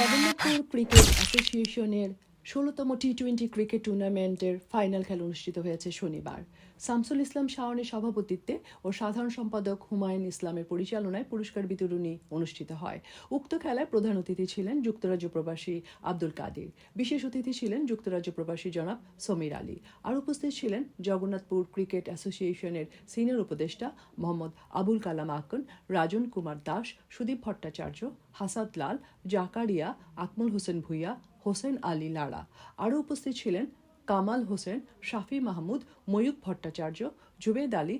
Jagannathpur cricket অ্যাসোসিয়েশনের ষোলোতম T twenty cricket টুর্নামেন্টের ফাইনাল খেলা অনুষ্ঠিত হয়েছে শনিবার। শামসুল ইসলাম শাওনের সভাপতিত্বে ও সাধারণ সম্পাদক হুমায়ুন ইসলামের পরিচালনায় পুরস্কার বিতরণী অনুষ্ঠিত হয়। উক্ত খেলায় প্রধান অতিথি ছিলেন যুক্তরাজ্য প্রবাসী আব্দুল কাদির। বিশেষ অতিথি ছিলেন যুক্তরাজ্য প্রবাসী জনাব সমীর আলী। আর উপস্থিত ছিলেন জগন্নাথপুর ক্রিকেট অ্যাসোসিয়েশনের সিনিয়র উপদেষ্টা মোহাম্মদ আবুল কালাম আকন, রাজন কুমার দাস, সুদীপ ভট্টাচার্য, হাসাদ লাল, জাকারিয়া, আকমল হোসেন ভুইয়া হোসেন আলী লাড়া আরও উপস্থিত ছিলেন কামাল হোসেন, শাফি মাহমুদ ময়ূক ভট্টাচার্য, জুবেদ আলী,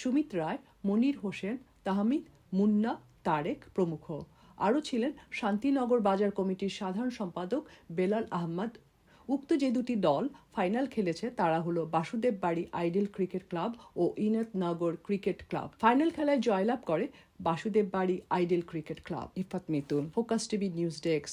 সুমিত রায়, মনির হোসেন, তাহমিদ, মুন্না, তারেক প্রমুখ। আরও ছিলেন শান্তিনগর বাজার কমিটির সাধারণ সম্পাদক বেলাল আহমদ। উক্ত যে দুটি দল ফাইনাল খেলেছে তারা হলো Basudeb Bari ideal cricket club ও ইনাতনগর ক্রিকেট ক্লাব। ফাইনাল খেলায় জয়লাভ করে Basudeb Bari ideal cricket club. Ifat Mitul, focus TV news desk.